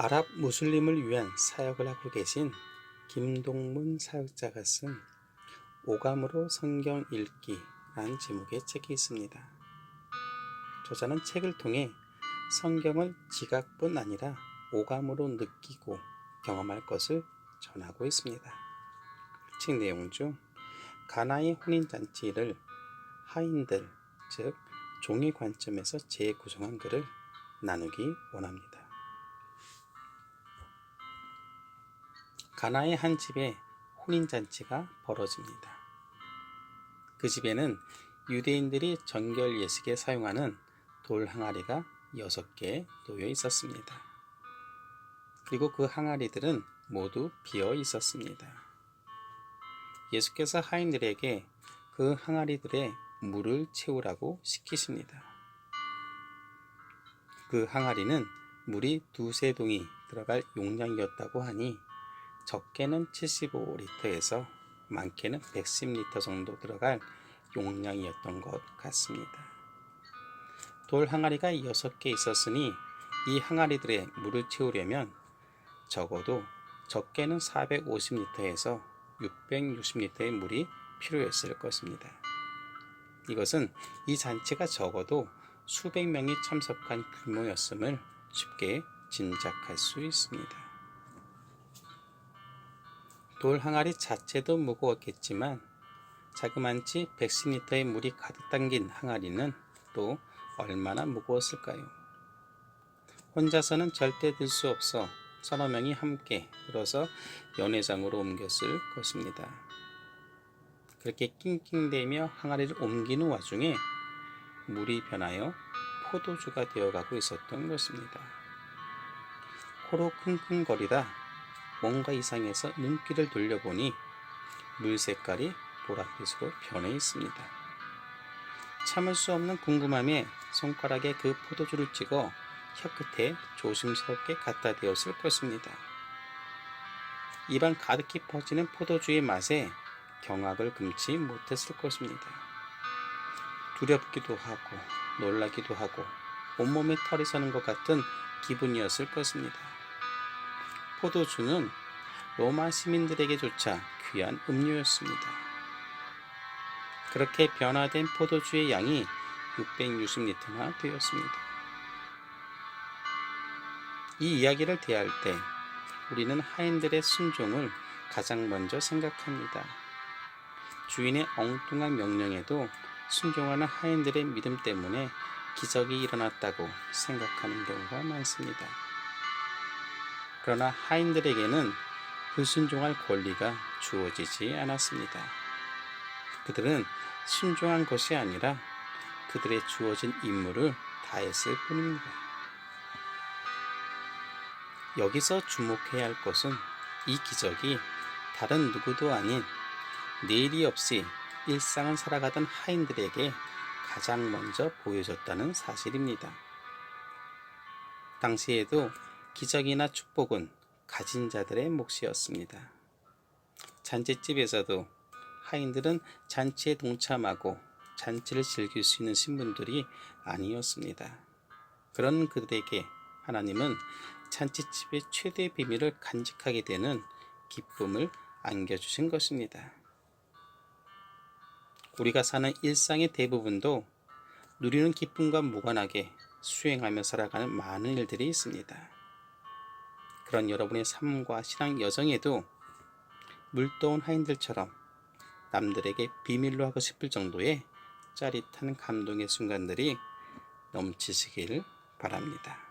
아랍 무슬림을 위한 사역을 하고 계신 김동문 사역자가 쓴 오감으로 성경 읽기라는 제목의 책이 있습니다. 저자는 책을 통해 성경을 지각뿐 아니라 오감으로 느끼고 경험할 것을 전하고 있습니다. 책 내용 중 가나의 혼인잔치를 하인들, 즉 종의 관점에서 재구성한 글을 나누기 원합니다. 가나의 한 집에 혼인잔치가 벌어집니다. 그 집에는 유대인들이 정결 예식에 사용하는 돌 항아리가 6개 놓여 있었습니다. 그리고 그 항아리들은 모두 비어 있었습니다. 예수께서 하인들에게 그 항아리들에 물을 채우라고 시키십니다. 그 항아리는 물이 두세 동이 들어갈 용량이었다고 하니 적게는 75리터에서 많게는 110리터 정도 들어갈 용량이었던 것 같습니다. 돌 항아리가 6개 있었으니 이 항아리들에 물을 채우려면 적어도 적게는 450리터에서 660리터의 물이 필요했을 것입니다. 이것은 이 잔치가 적어도 수백 명이 참석한 규모였음을 쉽게 짐작할 수 있습니다. 돌 항아리 자체도 무거웠겠지만 자그만치 110리터의 물이 가득 담긴 항아리는 또 얼마나 무거웠을까요? 혼자서는 절대 들 수 없어 서너 명이 함께 들어서 연회장으로 옮겼을 것입니다. 그렇게 낑낑대며 항아리를 옮기는 와중에 물이 변하여 포도주가 되어가고 있었던 것입니다. 코로 킁킁거리다 뭔가 이상해서 눈길을 돌려보니 물 색깔이 보랏빛으로 변해 있습니다. 참을 수 없는 궁금함에 손가락에 그 포도주를 찍어 혀 끝에 조심스럽게 갖다 대었을 것입니다. 입안 가득히 퍼지는 포도주의 맛에 경악을 금치 못했을 것입니다. 두렵기도 하고 놀라기도 하고 온몸에 털이 서는 것 같은 기분이었을 것입니다. 포도주는 로마 시민들에게조차 귀한 음료였습니다. 그렇게 변화된 포도주의 양이 660리터나 되었습니다. 이 이야기를 대할 때 우리는 하인들의 순종을 가장 먼저 생각합니다. 주인의 엉뚱한 명령에도 순종하는 하인들의 믿음 때문에 기적이 일어났다고 생각하는 경우가 많습니다. 그러나 하인들에게는 불순종할 권리가 주어지지 않았습니다. 그들은 순종한 것이 아니라 그들의 주어진 임무를 다했을 뿐입니다. 여기서 주목해야 할 것은 이 기적이 다른 누구도 아닌 내일이 없이 일상을 살아가던 하인들에게 가장 먼저 보여줬다는 사실입니다. 당시에도 기적이나 축복은 가진 자들의 몫이었습니다. 잔치집에서도 하인들은 잔치에 동참하고 잔치를 즐길 수 있는 신분들이 아니었습니다. 그런 그들에게 하나님은 잔치집의 최대 비밀을 간직하게 되는 기쁨을 안겨주신 것입니다. 우리가 사는 일상의 대부분도 누리는 기쁨과 무관하게 수행하며 살아가는 많은 일들이 있습니다. 그런 여러분의 삶과 신앙 여정에도 물도온 하인들처럼 남들에게 비밀로 하고 싶을 정도의 짜릿한 감동의 순간들이 넘치시길 바랍니다.